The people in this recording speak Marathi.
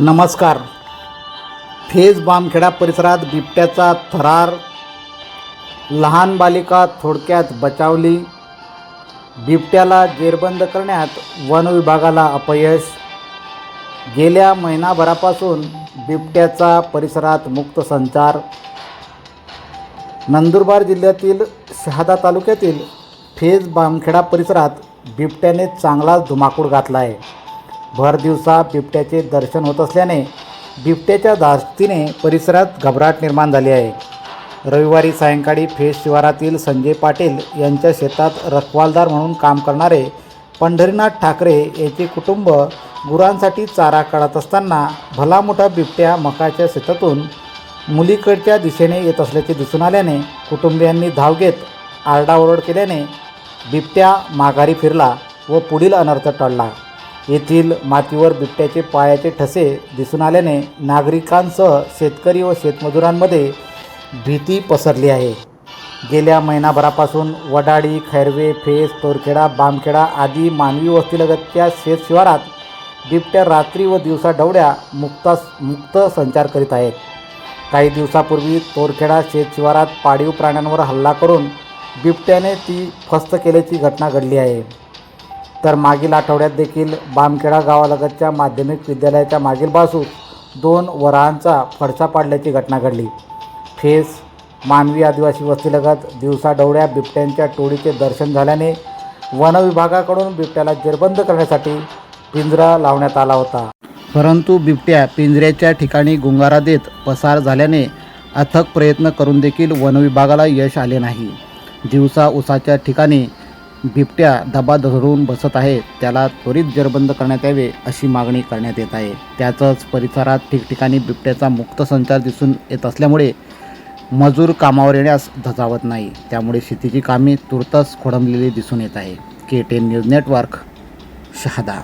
नमस्कार. फेज बामखेडा परिसरात बिबट्याचा थरार लहान बालिका थोडक्यात बचावली बिबट्याला जेरबंद करण्यात वन विभागाला अपयश. गेल्या महिनाभरापासून बिबट्याचा परिसरात मुक्त संचार. नंदुरबार जिल्ह्यातील शहादा तालुक्यातील फेज बामखेडा परिसरात बिबट्याने चांगलाच धुमाकूळ घातला आहे भर दिवसा बिबट्याचे दर्शन होत असल्याने बिबट्याच्या धास्तीने परिसरात घबराट निर्माण झाली आहे. रविवारी सायंकाळी फेज शिवारातील संजय पाटील यांच्या शेतात रखवालदार म्हणून काम करणारे पंढरीनाथ ठाकरे याचे कुटुंब गुरांसाठी चारा काढत असताना भला मोठा बिबट्या मकाच्या शेतातून मुलीकडच्या दिशेने येत असल्याचे दिसून आल्याने कुटुंबियांनी धाव घेत आरडाओरड केल्याने बिबट्या माघारी फिरला व पुढील अनर्थ टळला. येथील मातीवर बिबट्याचे पायाचे ठसे दिसून आल्याने नागरिकांसह शेतकरी व शेतमजुरांमध्ये भीती पसरली आहे. गेल्या महिनाभरापासून वडाळी खैरवे फेस तोरखेडा बामखेडा आदी मानवी वस्तीलगतच्या शेतशिवारात बिबट्या रात्री व दिवसा डवड्या मुक्ता मुक्त संचार करीत आहेत. काही दिवसापूर्वी तोरखेडा शेतशिवारात पाळीव प्राण्यांवर हल्ला करून बिबट्याने ती फस्त केल्याची घटना घडली आहे. तर मागील आठवड्यात देखील बामखेडा गावालगतच्या माध्यमिक विद्यालयाच्या मागील बाजूस दोन वराहांचा फडसा पाडल्याची घटना घडली. फेस मानवी आदिवासी वस्तीलगत दिवसा डवळ्या बिबट्यांच्या टोळीचे दर्शन झाल्याने वनविभागाकडून बिबट्याला जेरबंद करण्यासाठी पिंजरा लावण्यात आला होता. परंतु बिबट्या पिंजऱ्याच्या ठिकाणी गुंगारा देत पसार झाल्याने अथक प्रयत्न करून देखील वनविभागाला यश आले नाही. दिवसा उसाच्या ठिकाणी बिबट्या दबा धरून बसत आहे. त्याला त्वरित जेरबंद करण्यात यावे अशी मागणी करण्यात येत आहे. त्याचंच परिसरात ठिकठिकाणी बिबट्याचा मुक्त संचार दिसून येत असल्यामुळे मजूर कामावर येण्यास धजावत नाही. त्यामुळे शेतीची कामे तुर्तच खोडंबलेली दिसून येत आहे. K ten news network Shahada.